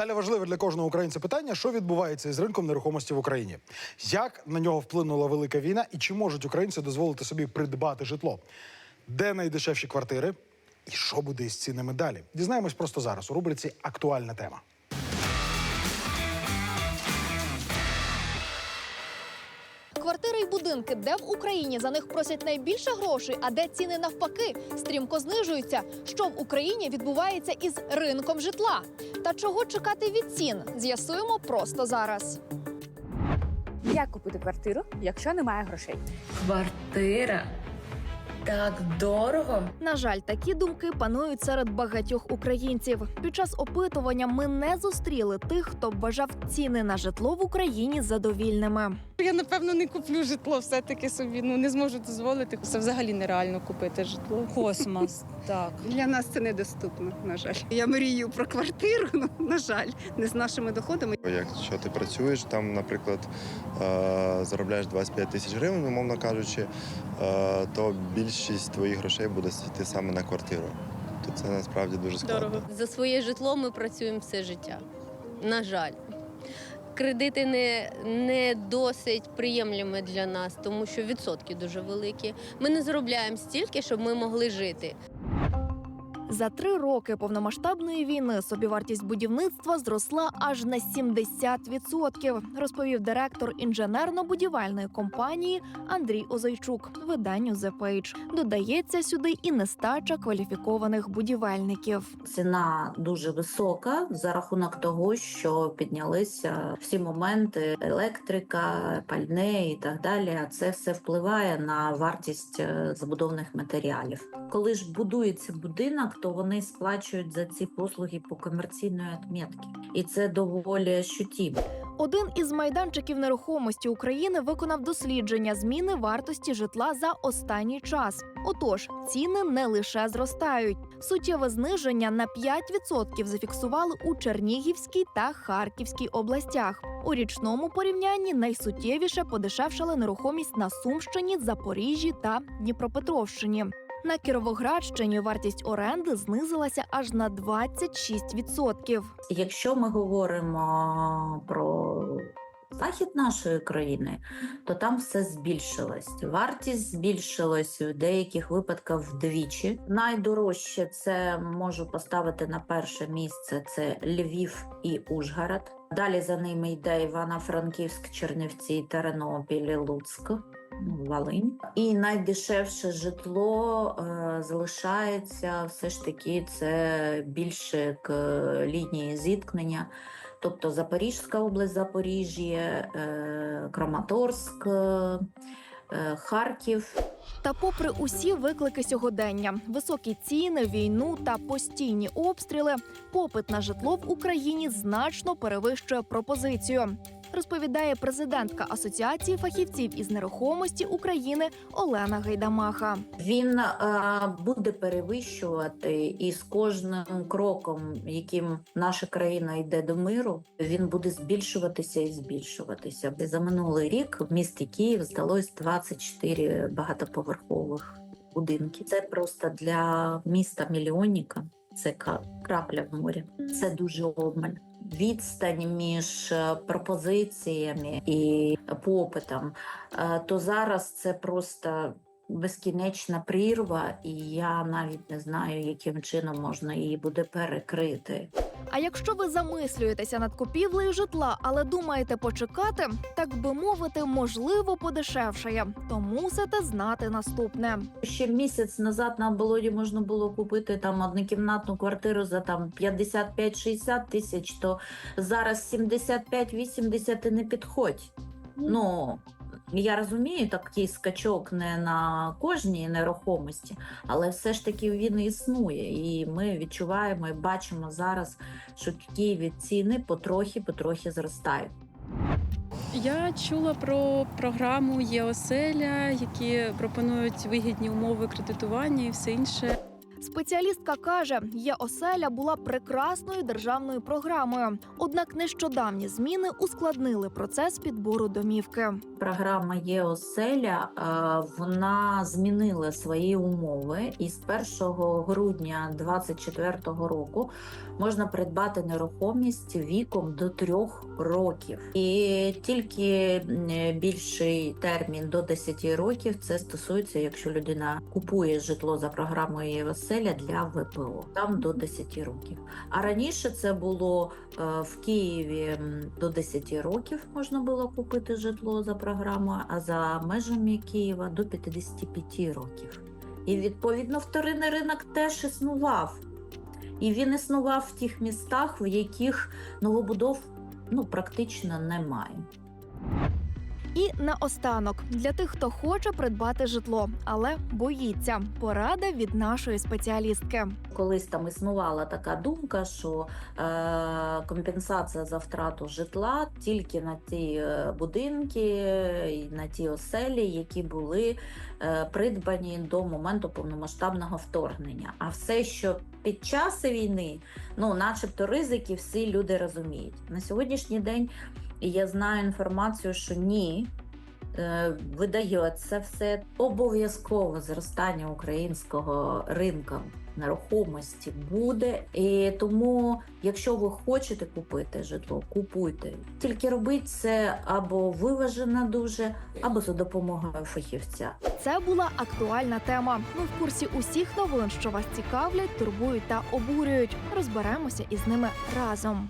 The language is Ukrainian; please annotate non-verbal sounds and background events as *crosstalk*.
Далі важливе для кожного українця питання, що відбувається із ринком нерухомості в Україні, як на нього вплинула велика війна, і чи можуть українці дозволити собі придбати житло, де найдешевші квартири, і що буде із цінами далі. Дізнаємось просто зараз у рубриці Актуальна тема. Квартири й будинки, де в Україні за них просять найбільше грошей, а де ціни навпаки стрімко знижуються. Що в Україні відбувається із ринком житла? Та чого чекати від цін? З'ясуємо просто зараз. Як купити квартиру, якщо немає грошей? Квартира так дорого. На жаль, такі думки панують серед багатьох українців. Під час опитування ми не зустріли тих, хто вважав ціни на житло в Україні задовільними. Я напевно не куплю житло, все-таки собі ну не зможу дозволити. Це взагалі нереально купити житло. Космос, *laughs* так. Для нас це недоступно, на жаль. Я мрію про квартиру, *laughs* ну, на жаль, не з нашими доходами. Якщо ти працюєш, там, наприклад, е, заробляєш 25 тисяч гривень, умовно кажучи, е, то більшість твоїх грошей буде йти саме на квартиру. То це насправді дуже складно. Дорого. За своє житло ми працюємо все життя. На жаль. Кредити не, не досить приємлими для нас, тому що відсотки дуже великі. Ми не заробляємо стільки, щоб ми могли жити. За три роки повномасштабної війни собівартість будівництва зросла аж на 70%, розповів директор інженерно-будівельної компанії Андрій Озайчук виданню The Page. Додається сюди і нестача кваліфікованих будівельників. Ціна дуже висока за рахунок того, що піднялися всі моменти електрика, пальне і так далі. Це все впливає на вартість е, забудовних матеріалів. Коли ж будується будинок, то вони сплачують за ці послуги по комерційної отметки, і це доволі ощутимо. Один із майданчиків нерухомості України виконав дослідження зміни вартості житла за останній час. Отож, ціни не лише зростають. Суттєве зниження на 5% зафіксували у Чернігівській та Харківській областях. У річному порівнянні найсуттєвіше подешевшала нерухомість на Сумщині, Запоріжжі та Дніпропетровщині. На Кіровоградщині вартість оренди знизилася аж на 26%. Якщо ми говоримо про захід нашої країни, то там все збільшилось. Вартість збільшилась у деяких випадках вдвічі. Найдорожче це можу поставити на перше місце це Львів і Ужгород. Далі за ними йде Івано-Франківськ, Чернівці, Тернопіль, Луцьк. Ну, Волинь. І найдешевше житло е, залишається все ж таки це більше к лінії зіткнення. Тобто Запорізька область, Запоріжжя, е, Краматорськ, е, Харків. Та, попри усі виклики сьогодення, високі ціни, війну та постійні обстріли, попит на житло в Україні значно перевищує пропозицію. Розповідає президентка Асоціації фахівців із нерухомості України Олена Гайдамаха. Він е, буде перевищувати, і з кожним кроком, яким наша країна йде до миру, він буде збільшуватися і збільшуватися. За минулий рік в місті Київ здалось 24 багатоповерхових будинки. Це просто для міста мільйонника. Це крапля в морі. Це дуже обмаль. Відстань між е, пропозиціями і попитом, е, то зараз це просто безкінечна прірва, і я навіть не знаю, яким чином можна її буде перекрити. А якщо ви замислюєтеся над купівлею житла, але думаєте почекати, так би мовити, можливо, подешевшає, то мусите знати наступне. Ще місяць назад на болоді можна було купити там однокімнатну квартиру за там 55-60 тисяч, то зараз 75-80 і не підходь. Ну я розумію, такий скачок не на кожній нерухомості, але все ж таки він існує, і ми відчуваємо і бачимо зараз, що в Києві ціни потрохи-потрохи зростають. Я чула про програму ЄОселя, які пропонують вигідні умови кредитування і все інше. Спеціалістка каже, є оселя була прекрасною державною програмою. Однак нещодавні зміни ускладнили процес підбору домівки. Програма є оселя. е, Вона змінила свої умови, і з 1 грудня 2024 року можна придбати нерухомість віком до трьох років. І тільки більший термін до 10 років це стосується, якщо людина купує житло за програмою є оселя для ВПО. Там до 10 років. А раніше це було е, в Києві до 10 років можна було купити житло за програмою, а за межами Києва до 55 років. І відповідно вторинний ринок теж існував. І він існував в тих містах, в яких новобудов ну, практично немає. І наостанок для тих, хто хоче придбати житло, але боїться. Порада від нашої спеціалістки. Колись там існувала така думка, що е, компенсація за втрату житла тільки на ті е, будинки і на ті оселі, які були е, придбані до моменту повномасштабного вторгнення. А все, що під час війни, ну, начебто, ризики, всі люди розуміють. На сьогоднішній день я знаю інформацію, що ні. Е, Видається все обов'язково зростання українського ринку нерухомості буде. І тому, якщо ви хочете купити житло, купуйте. Тільки робіть це або виважено дуже, або за допомогою фахівця. Це була актуальна тема. Ми в курсі усіх новин, що вас цікавлять, турбують та обурюють. Розберемося із ними разом.